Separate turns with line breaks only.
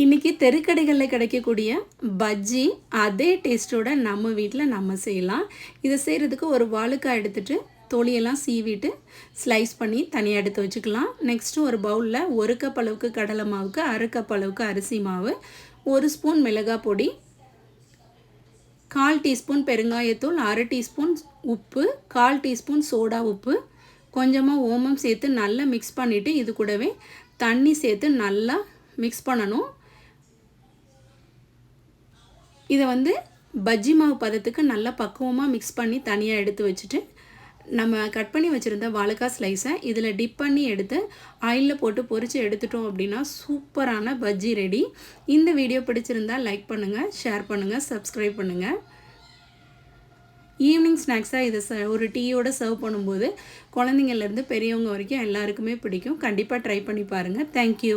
இன்றைக்கி தெருக்கடைகளில் கிடைக்கக்கூடிய பஜ்ஜி அதே டேஸ்ட்டோட நம்ம வீட்டில் நம்ம செய்யலாம். இதை செய்கிறதுக்கு ஒரு வாழுக்காய் எடுத்துகிட்டு தோலியெல்லாம் சீவிட்டு ஸ்லைஸ் பண்ணி தனியாக எடுத்து வச்சுக்கலாம். நெக்ஸ்ட்டு ஒரு பவுலில் ஒரு கப் அளவுக்கு கடலை மாவுக்கு அரை கப் அளவுக்கு அரிசி மாவு ஒரு ஸ்பூன் மிளகாய் பொடி கால் டீஸ்பூன் பெருங்காயத்தூள் அரை டீஸ்பூன் உப்பு கால் டீஸ்பூன் சோடா உப்பு கொஞ்சமாக ஓமம் சேர்த்து நல்லா மிக்ஸ் பண்ணிவிட்டு இது கூடவே தண்ணி சேர்த்து நல்லா மிக்ஸ் பண்ணணும். இதை வந்து பஜ்ஜி மாவு பதத்துக்கு நல்லா பக்குவமாக மிக்ஸ் பண்ணி தனியாக எடுத்து வச்சுட்டு நம்ம கட் பண்ணி வச்சுருந்த வாழைக்காய் ஸ்லைஸை இதில் டிப் பண்ணி எடுத்து ஆயிலில் போட்டு பொறிச்சு எடுத்துட்டோம் அப்படின்னா சூப்பரான பஜ்ஜி ரெடி இந்த வீடியோ பிடிச்சிருந்தா லைக் பண்ணுங்கள் ஷேர் பண்ணுங்கள் சப்ஸ்கிரைப் பண்ணுங்கள் ஈவினிங் ஸ்நாக்ஸாக இதை ச ஒரு டீயோடு சர்வ் பண்ணும்போது குழந்தைங்கள்லேருந்து பெரியவங்க வரைக்கும் எல்லாருக்குமே பிடிக்கும். கண்டிப்பாக ட்ரை பண்ணி பாருங்கள் தேங்க்யூ